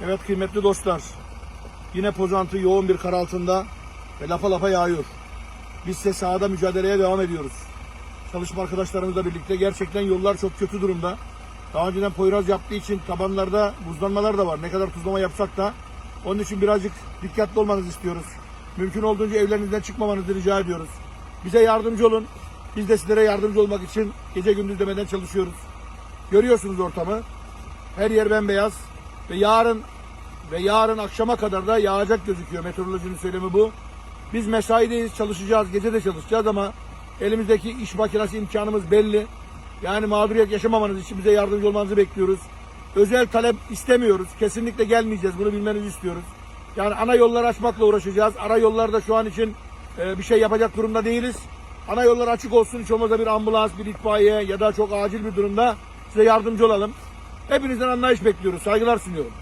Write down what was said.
Evet kıymetli dostlar. Yine Pozantı yoğun bir kar altında ve lapa lapa yağıyor. Biz ise sahada mücadeleye devam ediyoruz. Çalışma arkadaşlarımızla birlikte gerçekten yollar çok kötü durumda. Daha önceden Poyraz yaptığı için tabanlarda buzlanmalar da var. Ne kadar tuzlama yapsak da onun için birazcık dikkatli olmanızı istiyoruz. Mümkün olduğunca evlerinizden çıkmamanızı rica ediyoruz. Bize yardımcı olun. Biz de sizlere yardımcı olmak için gece gündüz demeden çalışıyoruz. Görüyorsunuz ortamı. Her yer bembeyaz ve yarın ve yarın akşama kadar da yağacak gözüküyor. Meteorolojinin söylemi bu. Biz mesaideyiz, çalışacağız, gece de çalışacağız ama elimizdeki iş makinesi imkanımız belli. Yani mağduriyet yaşamamanız için bize yardımcı olmanızı bekliyoruz. Özel talep istemiyoruz. Kesinlikle gelmeyeceğiz. Bunu bilmenizi istiyoruz. Yani ana yolları açmakla uğraşacağız. Ara yollarda şu an için e, bir şey yapacak durumda değiliz. Ana yollar açık olsun. Hiç olmazsa bir ambulans, bir itfaiye ya da çok acil bir durumda size yardımcı olalım. Hepinizden anlayış bekliyoruz. Saygılar sunuyorum.